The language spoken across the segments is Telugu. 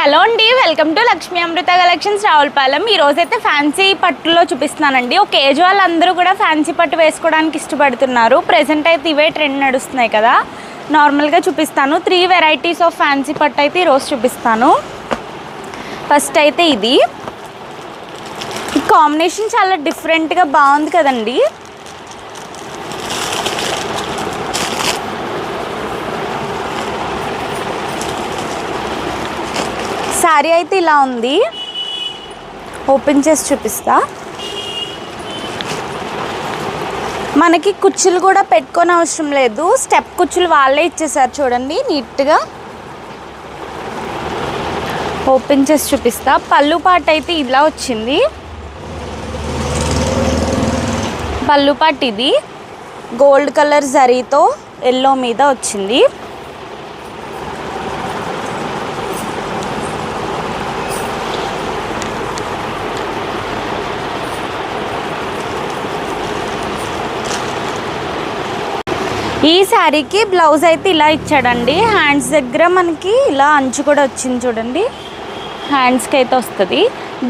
హలో అండి welcome to Lakshmi Amrutha collections Ravulapalem. ఈ రోజైతే ఫ్యాన్సీ పట్టులో చూపిస్తున్నానండి. ఒక ఏజ్ వాళ్ళందరూ కూడా ఫ్యాన్సీ పట్టు వేసుకోవడానికి ఇష్టపడుతున్నారు. ప్రెసెంట్ అయితే ఇవే ట్రెండ్ నడుస్తున్నాయి కదా. నార్మల్గా చూపిస్తాను. త్రీ వెరైటీస్ ఆఫ్ ఫ్యాన్సీ పట్టు అయితే ఈరోజు చూపిస్తాను. ఫస్ట్ అయితే ఇది. కాంబినేషన్ చాలా డిఫరెంట్గా బాగుంది కదండి. శారీ అయితే ఇలా ఉంది. ఓపెన్ చేసి చూపిస్తా. మనకి కుచ్చులు కూడా పెట్టుకొని అవసరం లేదు. స్టెప్ కుచ్చులు వాళ్ళే ఇచ్చేసారు చూడండి నీట్గా. ఓపెన్ చేసి చూపిస్తా. పళ్ళు పాట అయితే ఇలా వచ్చింది. పళ్ళు పాట ఇది. గోల్డ్ కలర్ జరీతో ఎల్లో మీద వచ్చింది. ఈ శారీకి బ్లౌజ్ అయితే ఇలా ఇచ్చాడండి. హ్యాండ్స్ దగ్గర మనకి ఇలా అంచు కూడా వచ్చింది చూడండి. హ్యాండ్స్కి అయితే వస్తుంది.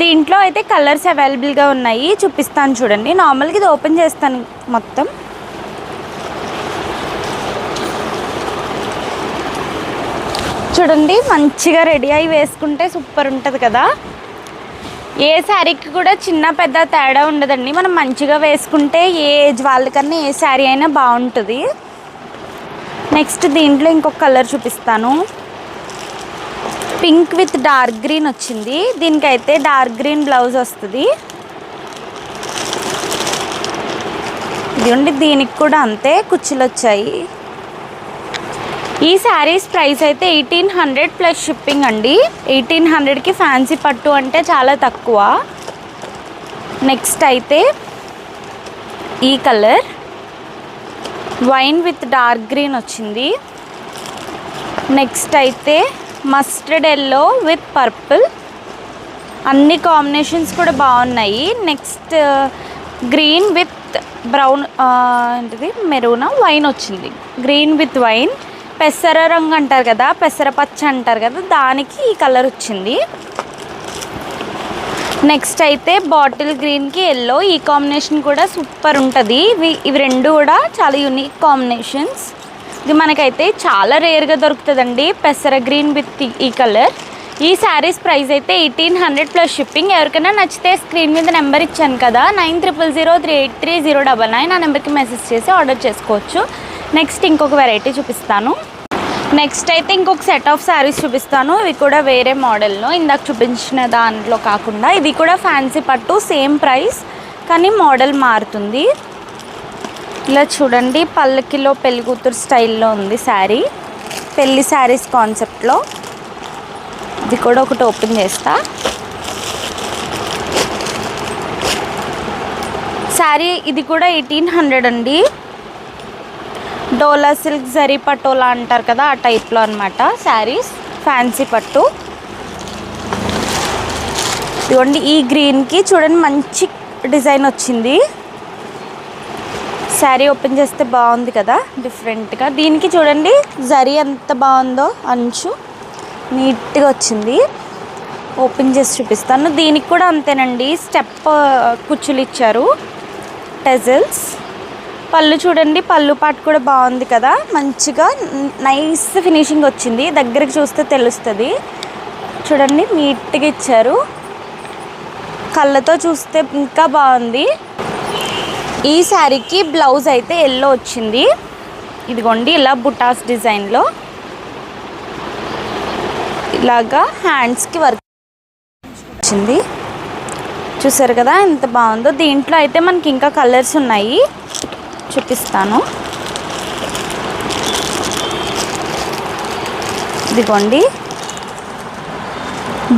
దీంట్లో అయితే కలర్స్ అవైలబుల్గా ఉన్నాయి. చూపిస్తాను చూడండి. నార్మల్గా ఇది ఓపెన్ చేస్తాను మొత్తం. చూడండి మంచిగా రెడీ అయి వేసుకుంటే సూపర్ ఉంటుంది కదా. ఏ శారీకి కూడా చిన్న పెద్ద తేడా ఉండదండి. మనం మంచిగా వేసుకుంటే ఏ ఏజ్ వాళ్ళకన్నా ఏ శారీ అయినా బాగుంటుంది. నెక్స్ట్ దీంట్లో ఇంకొక కలర్ చూపిస్తాను. పింక్ విత్ డార్క్ గ్రీన్ వచ్చింది. దీనికైతే డార్క్ గ్రీన్ బ్లౌజ్ వస్తుంది. ఇదిగోండి దీనికి కూడా అంతే కుచ్చులు వచ్చాయి. ఈ శారీస్ ప్రైస్ అయితే ఎయిటీన్ హండ్రెడ్ ప్లస్ షిప్పింగ్ అండి. ఎయిటీన్ హండ్రెడ్కి ఫ్యాన్సీ పట్టు అంటే చాలా తక్కువ. నెక్స్ట్ అయితే ఈ colour. Wine with dark green వచ్చింది. నెక్స్ట్ అయితే మస్టర్డ్ ఎల్లో విత్ పర్పుల్. అన్ని కాంబినేషన్స్ కూడా బాగున్నాయి. నెక్స్ట్ గ్రీన్ విత్ బ్రౌన్ ఏంటిది? మెరూనా? వైన్ వచ్చింది. Green with wine. పెసర రంగు అంటారు కదా పెసర పచ్చ అంటారు కదా దానికి ఈ కలర్ వచ్చింది. నెక్స్ట్ అయితే బాటిల్ గ్రీన్కి ఎల్లో ఈ కాంబినేషన్ కూడా సూపర్ ఉంటుంది. ఇవి ఇవి రెండు కూడా చాలా యూనిక్ కాంబినేషన్స్ ఇది మనకైతే చాలా రేర్గా దొరుకుతుందండి. పెసర గ్రీన్ విత్ ఈ కలర్. ఈ శారీస్ ప్రైస్ అయితే ఎయిటీన్ హండ్రెడ్ ప్లస్ షిప్పింగ్ ఎవరికైనా నచ్చితే స్క్రీన్ మీద నెంబర్ ఇచ్చాను కదా nine triple zero three eight three zero double nine ఆ నెంబర్కి మెసేజ్ చేసి ఆర్డర్ చేసుకోవచ్చు. నెక్స్ట్ ఇంకొక వెరైటీ చూపిస్తాను. నెక్స్ట్ అయితే ఇంకొక సెట్ ఆఫ్ శారీస్ చూపిస్తాను. ఇవి కూడా వేరే మోడల్లో. ఇందాక చూపించిన దాంట్లో కాకుండా ఇది కూడా ఫ్యాన్సీ పట్టు సేమ్ ప్రైస్ కానీ మోడల్ మారుతుంది. ఇలా చూడండి పల్లకిలో పెళ్ళి కూతురు స్టైల్లో ఉంది శారీ పెళ్ళి శారీస్ కాన్సెప్ట్లో ఇది కూడా ఒకటి ఓపెన్ చేస్తా. శారీ ఇది కూడా ఎయిటీన్ హండ్రెడ్ అండి. డోలా సిల్క్ జరీ పటోలా అంటారు కదా ఆ టైప్లో అనమాట శారీస్ ఫ్యాన్సీ పట్టు. ఇదిగోండి ఈ గ్రీన్కి చూడండి మంచి డిజైన్ వచ్చింది. శారీ ఓపెన్ చేస్తే బాగుంది కదా డిఫరెంట్గా దీనికి చూడండి జరీ ఎంత బాగుందో అంచు. నీట్గా వచ్చింది. ఓపెన్ చేసి చూపిస్తాను. దీనికి కూడా అంతేనండి. స్టెప్ కుచ్చులు ఇచ్చారు. టెజల్స్ పళ్ళు చూడండి పళ్ళు పాటు కూడా బాగుంది కదా. మంచిగా నైస్ ఫినిషింగ్ వచ్చింది. దగ్గరికి చూస్తే తెలుస్తుంది. చూడండి నీట్గా ఇచ్చారు. కళ్ళతో చూస్తే ఇంకా బాగుంది. ఈ శారీకి బ్లౌజ్ అయితే ఎల్లో వచ్చింది. ఇదిగోండి ఇలా బుటాస్ డిజైన్లో. ఇలాగా హ్యాండ్స్కి వర్క్ వచ్చింది. చూసారు కదా ఎంత బాగుందో. దీంట్లో అయితే మనకి ఇంకా కలర్స్ ఉన్నాయి. చూపిస్తాను. ఇదిగోండి.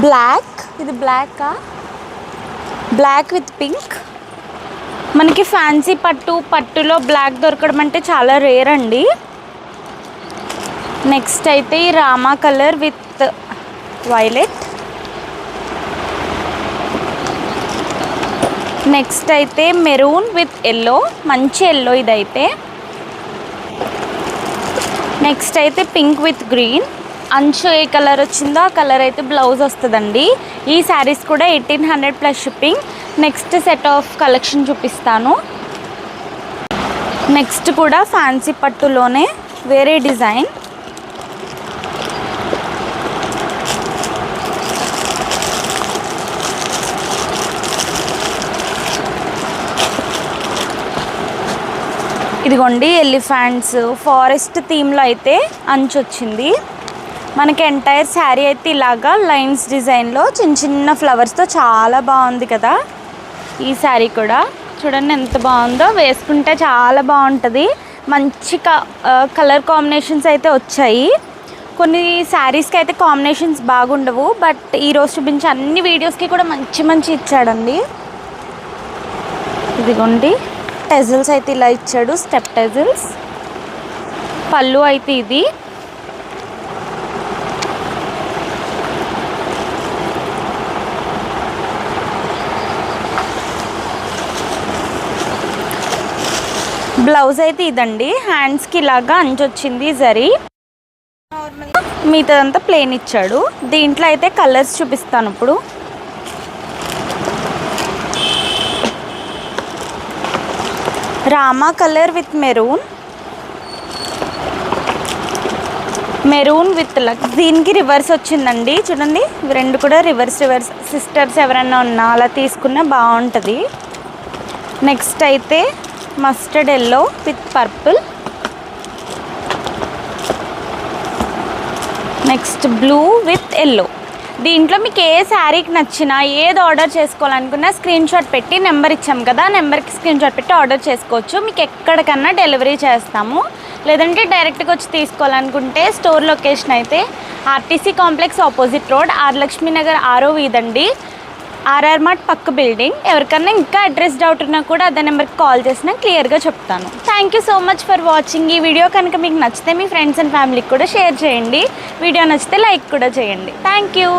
బ్లాక్. ఇది బ్లాకా? Black with pink. మనకి ఫ్యాన్సీ పట్టు పట్టులో బ్లాక్ దొరకడం అంటే చాలా రేర్ అండి. నెక్స్ట్ అయితే ఈ Rama colour with violet. Next అయితే మెరూన్ విత్ ఎల్లో మంచి ఎల్లో ఇదైతే. నెక్స్ట్ అయితే పింక్ విత్ గ్రీన్ అంచు ఏ కలర్ వచ్చిందో ఆ కలర్ అయితే బ్లౌజ్ వస్తుందండి. ఈ శారీస్ కూడా eighteen hundred plus shipping next set of collection చూపిస్తాను. నెక్స్ట్ కూడా ఫ్యాన్సీ పట్టులోనే వేరే డిజైన్ ఇదిగోండి ఎలిఫాంట్స్. ఫారెస్ట్ థీమ్లో అయితే అంచు వచ్చింది మనకి ఎంటైర్ శారీ అయితే ఇలాగా లైన్స్ డిజైన్లో చిన్న చిన్న ఫ్లవర్స్తో చాలా బాగుంది కదా ఈ శారీ కూడా. చూడండి ఎంత బాగుందో వేసుకుంటే చాలా బాగుంటుంది. మంచి కలర్ కాంబినేషన్స్ అయితే వచ్చాయి. కొన్ని శారీస్కి అయితే కాంబినేషన్స్ బాగుండవు బట్ ఈరోజు చూపించే అన్ని వీడియోస్కి కూడా మంచి మంచి ఇచ్చాడండి. ఇదిగోండి. టెజిల్స్ అయితే ఇలా ఇచ్చాడు స్టెప్ టెజిల్స్. పళ్ళు అయితే ఇది. బ్లౌజ్ అయితే ఇదండి. హ్యాండ్స్కి ఇలాగా అంచొచ్చింది జరీ. మిగతాదంతా ప్లేన్ ఇచ్చాడు. దీంట్లో అయితే కలర్స్ చూపిస్తాను ఇప్పుడు. Rama colour with maroon. Maroon with luck. దీనికి రివర్స్ వచ్చిందండి. చూడండి ఇవి రెండు కూడా రివర్స్ రివర్స్. సిస్టర్స్ ఎవరైనా ఉన్నా అలా తీసుకున్నా బాగుంటుంది. నెక్స్ట్ అయితే mustard yellow with purple. Next blue with yellow. దీంట్లో మీకు ఏ శారీకి నచ్చినా ఏది ఆర్డర్ చేసుకోవాలనుకున్నా స్క్రీన్ షాట్ పెట్టి నెంబర్ ఇచ్చాం కదా నెంబర్కి స్క్రీన్ షాట్ పెట్టి ఆర్డర్ చేసుకోవచ్చు. మీకు ఎక్కడికన్నా డెలివరీ చేస్తాము. లేదంటే డైరెక్ట్గా వచ్చి తీసుకోవాలనుకుంటే స్టోర్ లొకేషన్ అయితే ఆర్టీసీ కాంప్లెక్స్ ఆపోజిట్ రోడ్ ఆర్లక్ష్మీనగర్ నగర్ ఆరో వీధండి ఆర్ఆర్ మార్ట్ పక్క బిల్డింగ్. ఎవరికన్నా ఇంకా అడ్రస్ డౌట్ ఉన్నా కూడా అదే నెంబర్కి కాల్ చేసినా క్లియర్గా చెప్తాను. Thank you so much for watching ఈ వీడియో. కనుక మీకు నచ్చితే మీ ఫ్రెండ్స్ అండ్ ఫ్యామిలీకి కూడా షేర్ చేయండి. వీడియో నచ్చితే లైక్ కూడా చేయండి. Thank you